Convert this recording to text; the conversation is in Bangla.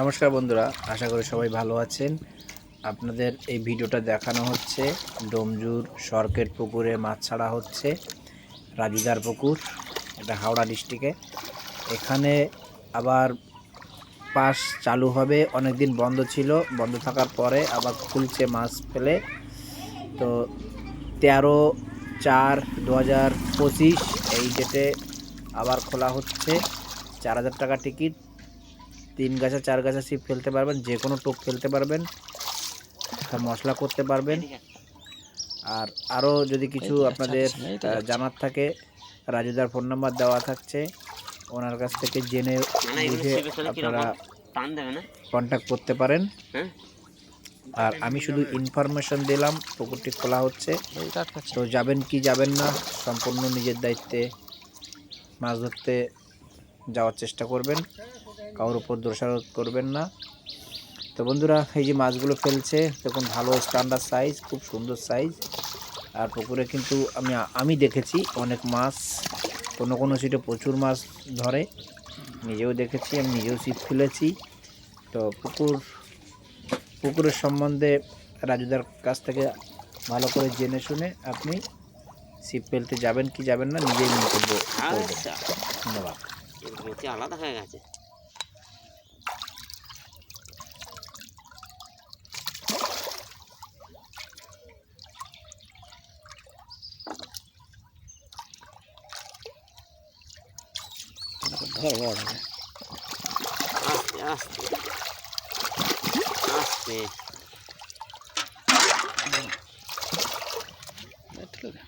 নমস্কার বন্ধুরা, আশা করি সবাই ভালো আছেন। আপনাদের এই ভিডিওটা দেখানো হচ্ছে, ডোমজুর সরকেট পুকুরে মাছ ছাড়া হচ্ছে রাজুদার পুকুর, এটা হাওড়া ডিস্ট্রিক্টে। এখানে আবার পাস চালু হবে অনেক দিন বন্ধ ছিল, বন্ধ থাকার পরে আবার খুলছে মাছ ফেলে। তো তেরো চার দু হাজার এই ডেটে আবার খোলা হচ্ছে, চার হাজার টাকা টিকিট তিন গাছা চার গাছা ছিপ ফেলতে পারবেন যে কোনো টোপ ফেলতে পারবেন মশলা করতে পারবেন। আর আরও যদি কিছু আপনাদের আহ, জানার থাকে রাজুদার ফোন নাম্বার দেওয়া থাকছে ওনার কাছ থেকে জেনে না, এগুলো বুঝে? আপনারা কন্ট্যাক্ট করতে পারেন। হ্যাঁ? আর আমি শুধু ইনফরমেশন দিলাম পুকুরটি খোলা হচ্ছে। তো যাবেন কি যাবেন না সম্পূর্ণ নিজের দায়িত্বে মাছ ধরতে যাওয়ার চেষ্টা করবেন। কারোর উপর দোষারোপ করবেন না। তো বন্ধুরা এই যে মাছগুলো ফেলছে দেখুন ভালো স্ট্যান্ডার্ড সাইজ খুব সুন্দর সাইজ আর পুকুরে কিন্তু আমি আমি দেখেছি অনেক মাছ কোনো কোনো সিটে প্রচুর মাছ ধরে। নিজেও দেখেছি আমি নিজেও ছিপ ফেলেছি। তো পুকুর পুকুরের সম্বন্ধে রাজুদার কাছ থেকে ভালো করে জেনে শুনে আপনি ছিপ ফেলতে যাবেন কি যাবেন না নিজেই মন্তব্য আচ্ছা। ধন্যবাদ। আলাদা হয়ে গেছে। ধর বড় হবে আস্তে আস্তে আস্তে ঠিক আছে